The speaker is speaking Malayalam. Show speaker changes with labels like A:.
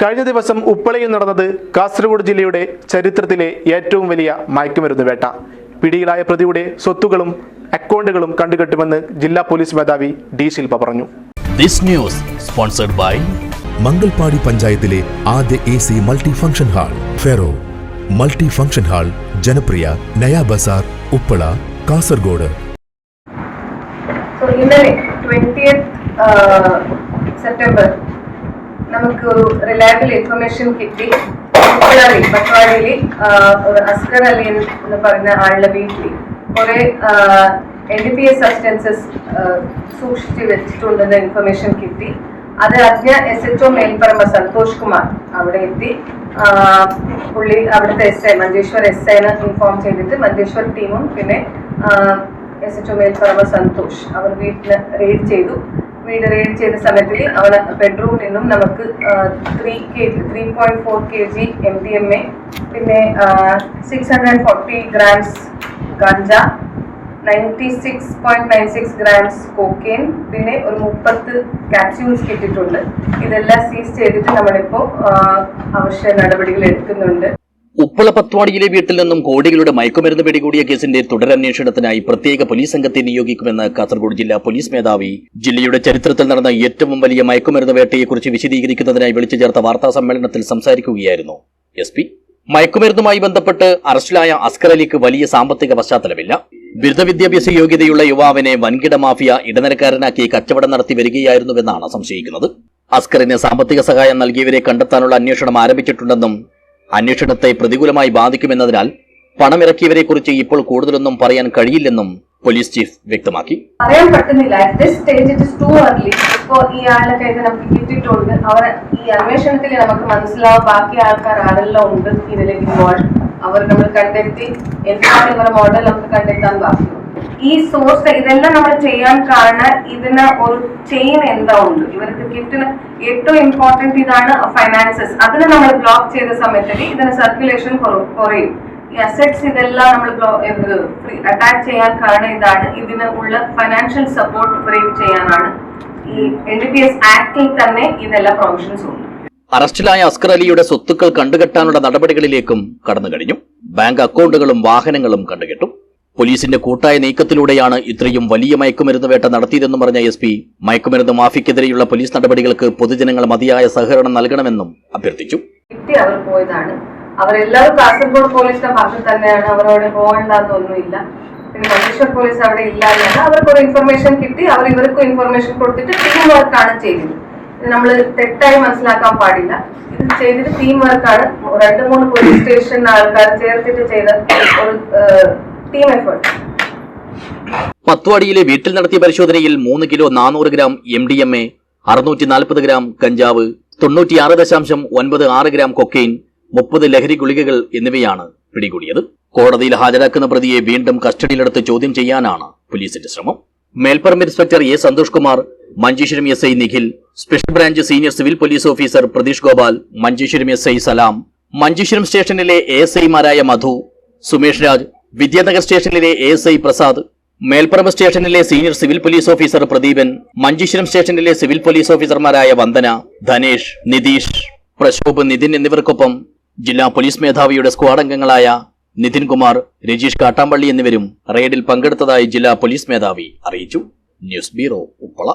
A: കഴിഞ്ഞ ദിവസം ഉപ്പളയിൽ നടന്നത് കാസർഗോഡ് ജില്ലയുടെ ചരിത്രത്തിലെ ഏറ്റവും വലിയ മയക്കുമരുന്ന് വേട്ട. പിടിയിലായ പ്രതിയുടെ സ്വത്തുകളും അക്കൗണ്ടുകളും കണ്ടുകെട്ടുമെന്ന് ജില്ലാ പോലീസ് മേധാവി ഡി ശില്പ പറഞ്ഞു.
B: This news sponsored by
C: Mangalpady പഞ്ചായത്തിലെ ആദ്യ A C multi function hall ferro. Multi function hall ജനപ്രിയ നയാ ബസാർ ഉപ്പള കാസർഗോഡ്.
D: സെപ്റ്റംബർ നമുക്ക് ഒരു റിലയബിൾ ഇൻഫർമേഷൻ കിട്ടി ഉപ്പളാരി പട്വാടിയിൽ ഒരു അസ്കർ അലി എന്ന് പറയുന്ന ആളുടെ വീട്ടിൽ കുറെ N D P S substances സൂക്ഷിച്ച് വെച്ചിട്ടുണ്ടെന്ന ഇൻഫർമേഷൻ കിട്ടി. അത് അജ്ഞ S H O Melparamba Santhosh Kumar അവിടെ എത്തി. പുള്ളി അവിടുത്തെ എസ് ഐ മഞ്ചേശ്വർ എസ് ഐനെ ഇൻഫോം ചെയ്തിട്ട് മഞ്ചേശ്വർ ടീമും പിന്നെ S H O Melparamba Santhosh അവർ വീട്ടിൽ റെയ്ഡ് ചെയ്തു. റെയ്ഡ് ചെയ്ത സമയത്തിൽ അവിടെ ബെഡ്റൂമിൽ നിന്നും നമുക്ക് three K G three point four K G M D M A പിന്നെ six hundred forty grams ganja ninety six point nine six grams cocaine പിന്നെ ഒരു മുപ്പത്ത് കാപ്സ്യൂൾസ് കിട്ടിയിട്ടുണ്ട്. ഇതെല്ലാം സീസ് ചെയ്തിട്ട് നമ്മളിപ്പോൾ ആവശ്യ നടപടികൾ എടുക്കുന്നുണ്ട്.
B: ഉപ്പള പത്വാടിയിലെ വീട്ടിൽ നിന്നും കോടികളുടെ മയക്കുമരുന്ന് പിടികൂടിയ കേസിന്റെ തുടരന്വേഷണത്തിനായി പ്രത്യേക പോലീസ് സംഘത്തെ നിയോഗിക്കുമെന്ന് കാസർഗോഡ് ജില്ലാ പോലീസ് മേധാവി. ജില്ലയുടെ ചരിത്രത്തിൽ നടന്ന ഏറ്റവും വലിയ മയക്കുമരുന്ന് വേട്ടയെക്കുറിച്ച് വിശദീകരിക്കുന്നതിനായി വിളിച്ചു ചേർത്ത വാർത്താ സമ്മേളനത്തിൽ സംസാരിക്കുകയായിരുന്നു. S P. മയക്കുമരുന്നുമായി ബന്ധപ്പെട്ട് അറസ്റ്റിലായ അസ്കർ അലിക്ക് വലിയ സാമ്പത്തിക പശ്ചാത്തലമില്ല. ബിരുദ വിദ്യാഭ്യാസ യോഗ്യതയുള്ള യുവാവിനെ വൻകിട മാഫിയ ഇടനിലക്കാരനാക്കി കച്ചവടം നടത്തി വരികയായിരുന്നുവെന്നാണ് സംശയിക്കുന്നത്. അസ്കറിന് സാമ്പത്തിക സഹായം നൽകിയവരെ കണ്ടെത്താനുള്ള അന്വേഷണം ആരംഭിച്ചിട്ടുണ്ടെന്നും അന്വേഷണത്തെ പ്രതികൂലമായി ബാധിക്കുമെന്നതിനാൽ പണമിറക്കിയവരെക്കുറിച്ച് ഇപ്പോൾ കൂടുതലൊന്നും പറയാൻ കഴിയില്ലെന്നും പോലീസ് ചീഫ് വ്യക്തമാക്കി.
D: അറിയാൻ പറ്റുന്നില്ല. At this stage it is early. ഇപ്പോ ഈ ആളുടെ കയ്യിൽ നമുക്ക് കിട്ടിയിട്ടുണ്ട്. അവർ ഈ അന്വേഷണത്തിൽ നമുക്ക് മനസ്സിലാവും. ബാക്കി ആൾക്കാർ ആരെല്ലാം ഉണ്ട് ഇതിലേക്ക് ഇൻവോൾവ്. അവർ നമ്മൾ കണ്ടെത്തി എന്താണ് ഇവരുടെ മോഡൽ നമുക്ക് കണ്ടെത്താൻ ബാക്കിയുണ്ട് ഈ സോഴ്സ് ഇതെല്ലാം നമ്മൾ ചെയ്യാൻ കാരണം ഇതിന് ഒരു ചെയിൻ എന്താ ഉണ്ട് ഇവർക്ക് കിട്ടുന്ന ഏറ്റവും ഇമ്പോർട്ടന്റ് ഇതാണ് ഫൈനാൻസസ് അതിന് നമ്മൾ ബ്ലോക്ക് ചെയ്ത സമയത്തിൽ ഇതിന് സർക്കുലേഷൻ കുറയും. ഈ അസറ്റ്സ് ഇതെല്ലാം നമ്മൾ അറ്റാച്ച് ചെയ്യാൻ കാരണം ഇതാണ്. ഇതിന് ഉള്ള ഫൈനാൻഷ്യൽ സപ്പോർട്ട് ബ്രേക്ക് ചെയ്യാനാണ്. ഈ എൻ ഡി പി എസ് ആക്ടിൽ തന്നെ ഇതെല്ലാം പ്രൊവിഷൻസ് ഉണ്ട്.
B: അറസ്റ്റിലായ അസ്കർ അലിയുടെ സ്വത്തുക്കൾ കണ്ടുകെട്ടാനുള്ള നടപടികളിലേക്കും കടന്നു കഴിഞ്ഞു. ബാങ്ക് അക്കൗണ്ടുകളും വാഹനങ്ങളും കണ്ടുകെട്ടു. പോലീസിന്റെ കൂട്ടായ നീക്കത്തിലൂടെയാണ് ഇത്രയും വലിയ മയക്കുമരുന്ന് വേട്ട നടത്തിയതെന്നും പറഞ്ഞ എസ് പി മയക്കുമരുന്ന് മാഫിക്കെതിരെയുള്ള പോലീസ് നടപടികൾക്ക് പൊതുജനങ്ങൾ മതിയായ സഹകരണം നൽകണമെന്നും അഭ്യർത്ഥിച്ചു.
D: അവർ പോയതാണ്. അവരെല്ലാവരും കാസർഗോഡ് പോലീസിന്റെ ഭാഗത്ത് തന്നെയാണ്. അവരവിടെ പോകണ്ടെന്നൊന്നുമില്ല പിന്നെ മഞ്ചേശ്വർ പോലീസ് അവിടെ ഇല്ല എന്നാണ് അവർക്ക് ഒരു ഇൻഫർമേഷൻ കിട്ടി. അവർ ഇവർക്കും ഇൻഫർമേഷൻ കൊടുത്തിട്ട് ടീം വർക്കാണ് ചെയ്തത്. ഇത് നമ്മൾ തെറ്റായി മനസ്സിലാക്കാൻ പാടില്ല. ഇത് ചെയ്തിട്ട് ടീം വർക്കാണ് രണ്ട് മൂന്ന് പോലീസ് സ്റ്റേഷൻ ആൾക്കാർ ചേർത്തിട്ട് ചെയ്ത ഒരു ടീം എഫേർട്ട്
B: പത്വാടിയിലെ വീട്ടിൽ നടത്തിയ പരിശോധനയിൽ മൂന്ന് കിലോ നാനൂറ് gram M D M A അറുന്നൂറ്റി നാൽപ്പത് ഗ്രാം കഞ്ചാവ് തൊണ്ണൂറ്റിയാറ് ദശാംശം ഒൻപത് ആറ് ഗ്രാം കൊക്കെയിൻ മുപ്പത് ലഹരി ഗുളികകൾ എന്നിവയാണ് പിടികൂടിയത്. കോടതിയിൽ ഹാജരാക്കുന്ന പ്രതിയെ വീണ്ടും കസ്റ്റഡിയിലെടുത്ത് ചോദ്യം ചെയ്യാനാണ് പോലീസിന്റെ ശ്രമം. Melparamba inspector A Santhosh Kumar Manjeshwaram S I Nikhil special branch senior civil police officer Pratheesh Gopal Manjeshwaram S I Salam Manjeshwaram സ്റ്റേഷനിലെ എ എസ് ഐമാരായ മധു സുമേഷ് രാജ് വിദ്യാനഗർ സ്റ്റേഷനിലെ എസ് ഐ പ്രസാദ് മേൽപ്പറമ്പ് സ്റ്റേഷനിലെ senior civil police officer Pradeepan Manjeshwaram സ്റ്റേഷനിലെ സിവിൽ പോലീസ് ഓഫീസർമാരായ വന്ദന ധനേഷ് നിതീഷ് പ്രശോഭ് നിതിൻ എന്നിവർക്കൊപ്പം ജില്ലാ പോലീസ് മേധാവിയുടെ സ്ക്വാഡ് അംഗങ്ങളായ നിതിൻ കുമാർ രജീഷ് കാട്ടാമ്പള്ളി എന്നിവരും റെയ്ഡിൽ പങ്കെടുത്തതായി ജില്ലാ പോലീസ് മേധാവി അറിയിച്ചു. News bureau Uppala.